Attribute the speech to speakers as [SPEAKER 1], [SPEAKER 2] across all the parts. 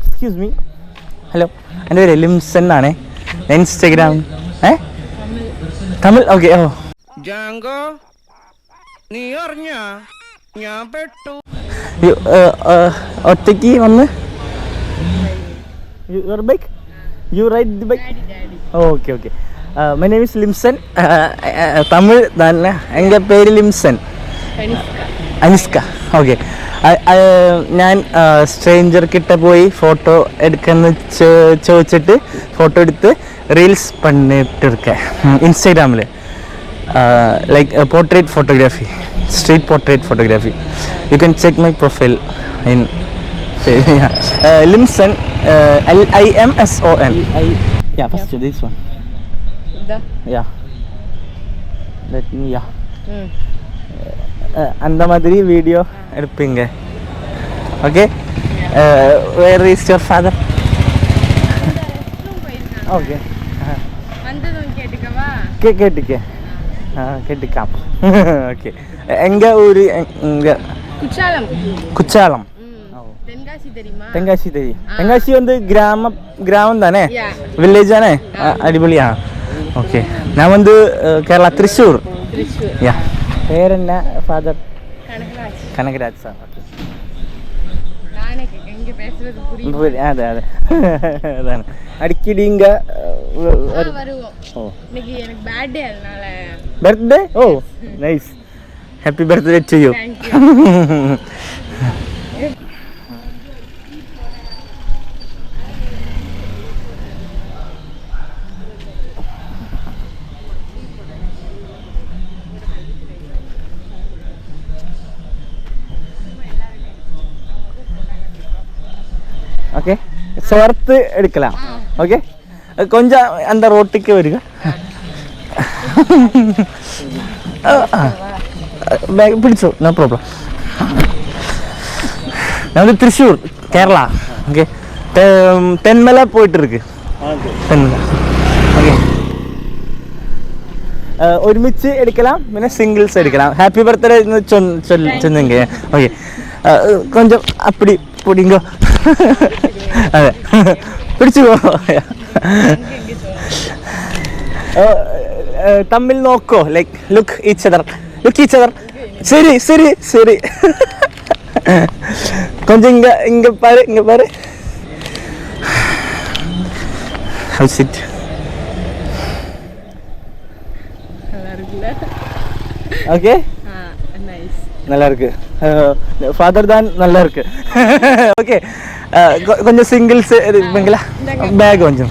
[SPEAKER 1] Excuse me hello എന്റെ പേര് ലിംസൺ ആണ്. ഇൻസ്റ്റഗ്രാം ഏ? തമിഴ്. ഓക്കെ ഓ
[SPEAKER 2] ജാങ്കോ നീ അറിഞ്ഞ? ഞാൻ പെട്ടു.
[SPEAKER 1] ഏ, ഏ, ഒറ്റയ്ക്ക് വന്ന്? Your bike you ride the bike okay okay my name is Limson Tamil തന്നെ. എന്റെ പേര് ലിംസൺ അനിസ്ക ഓക്കെ ഞാൻ സ്ട്രേഞ്ചർ കിട്ട പോയി ഫോട്ടോ എടുക്കുന്ന ചോദിച്ചിട്ട് ഫോട്ടോ എടുത്ത് റീൽസ് പണിട്ട് ഇരിക്കേ ഇൻസ്റ്റാഗ്രാമിൽ like portrait photography street portrait photography you can check my profile in Limson L I M S O N yeah first this
[SPEAKER 3] one
[SPEAKER 1] yeah let me yeah அந்த மாதிரி வீடியோ எடுப்பீங்க okay where is your father okay
[SPEAKER 3] வந்ததும் கேட்டுக்கவா
[SPEAKER 1] K கேட்டுக்கே ஆ கேட்டுக்காம் okay எங்க ஊர் எங்க
[SPEAKER 3] குற்றாலம்
[SPEAKER 1] குச்சாலம்
[SPEAKER 3] ம். தென்காசி தெரியுமா
[SPEAKER 1] തെങ്കാശി തരി തെങ്കാശി വന്ന് ഗ്രാമ ഗ്രാമം തന്നെ
[SPEAKER 3] Yeah.
[SPEAKER 1] വില്ലേജ് ആണ് അടിപൊളിയാ ഓക്കെ ഞാൻ വന്ന് ഏഹ്, കേരള തൃശ്ശൂർ
[SPEAKER 3] திருச்சூர்
[SPEAKER 1] യാ പേരെന്നാ father
[SPEAKER 3] Kanagaraj
[SPEAKER 1] Kanagaraj sir okay
[SPEAKER 3] நானே கேட்க இங்க பேசுறது புரியும்
[SPEAKER 1] പുരി- അതെ അതെ അതാണ് അടിക്കടി ഇങ്ക
[SPEAKER 3] ஆ, வருவோம்
[SPEAKER 1] ഓ
[SPEAKER 3] இன்னைக்கு எனக்கு பேர்த்டே அதனால
[SPEAKER 1] birthday oh nice happy birthday
[SPEAKER 3] to you
[SPEAKER 1] okay? സ്വർത്ത് എടുക്കലാണ് ഓക്കെ? കൊഞ്ച എന്താ റോട്ടിക്ക് വരിക? പിടിച്ചു നോ പ്രോബ്ലം. നമ്മൾ തൃശ്ശൂർ കേരള. ഓക്കെ? തെന്മല പോയിട്ടിരിക്ക്. തെന്മല. ഓക്കെ? ഒരുമിച്ച് എടുക്കലാം പിന്നെ സിംഗിൾസ് എടുക്കലാം. ഹാപ്പി ബർത്ത്ഡേ ചെന്നെങ്കിൽ ഓക്കെ? കൊഞ്ചം അപ്പിടി പൊടിങ്കോ. അതെ പിടിച്ചു പോ തമ്മിൽ നോക്കോ like look each other look each other ശരി ശരി ശരി கொஞ்சம் இங்க இங்க பாரு இங்க பாரு Have sit.
[SPEAKER 3] நல்லா இருக்குல்ல
[SPEAKER 1] ஓகே
[SPEAKER 3] ஆ நைஸ்
[SPEAKER 1] நல்லா இருக்கு ஃபாதர் தான் நல்லா இருக்கு ஓகே കൊഞ്ചം സിംഗിൾസ് ബാഗ് കൊഞ്ചം.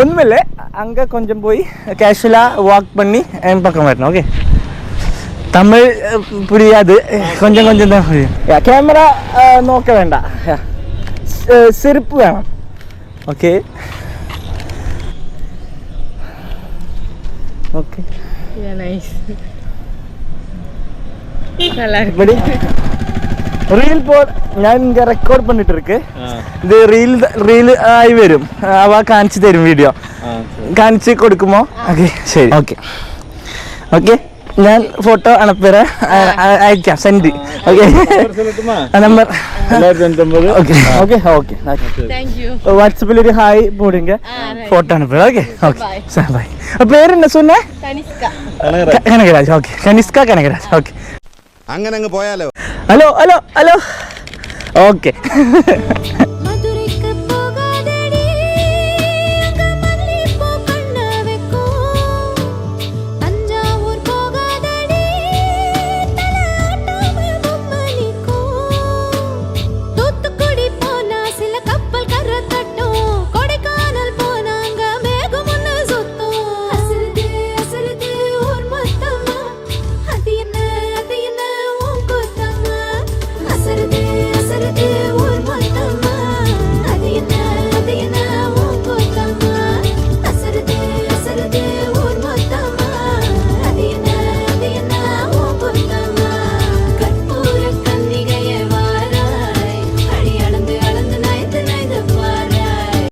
[SPEAKER 1] ഒന്നുമില്ലേ അങ്ക കൊഞ്ചം പോയി കാഷ്വല വാക്ക് പണി പക്കം വരണം ഓക്കെ തമിഴ് പുരിയത് കൊഞ്ചം കൊഞ്ചം തന്നെ ക്യാമറ നോക്ക വേണ്ട. സിറിപ്പ് വേണം ഓക്കെ ഓക്കെ
[SPEAKER 3] നൈസ്
[SPEAKER 1] ഇവിടെ ரீல் போ ഞാൻ ഇങ്ങ റെക്കോർഡ് பண்ணிட்டு இருக்கு ഇത് റീൽ റീൽ ആയി വരും അവ കാണിച്ചു തരും വീഡിയോ കാണിച്ച് കൊടുക്കുമോ ഓക്കെ ശരി ഓക്കെ ഓക്കെ ഞാൻ ഫോട്ടോ അണപ്പേര അയക്കാം send okay number okay okay okay
[SPEAKER 3] thank you
[SPEAKER 1] വാട്സപ്പിൽ ഒരു ഹായ് പോടുങ്ക
[SPEAKER 3] ആ, right.
[SPEAKER 1] ഫോട്ടോ അണപ്പേര ഓക്കെ ഓക്കെ
[SPEAKER 3] Bye.
[SPEAKER 1] ബൈ പേരെന്നാ സുന്നെ
[SPEAKER 3] தனிஷ்கா
[SPEAKER 1] കനകരാജ് ഓക്കെ കനിഷ്ക കനകരാജ് ഓക്കെ
[SPEAKER 4] അങ്ങനെ അങ്ങ് പോയാലോ
[SPEAKER 1] ഹലോ ഹലോ ഹലോ ഓക്കെ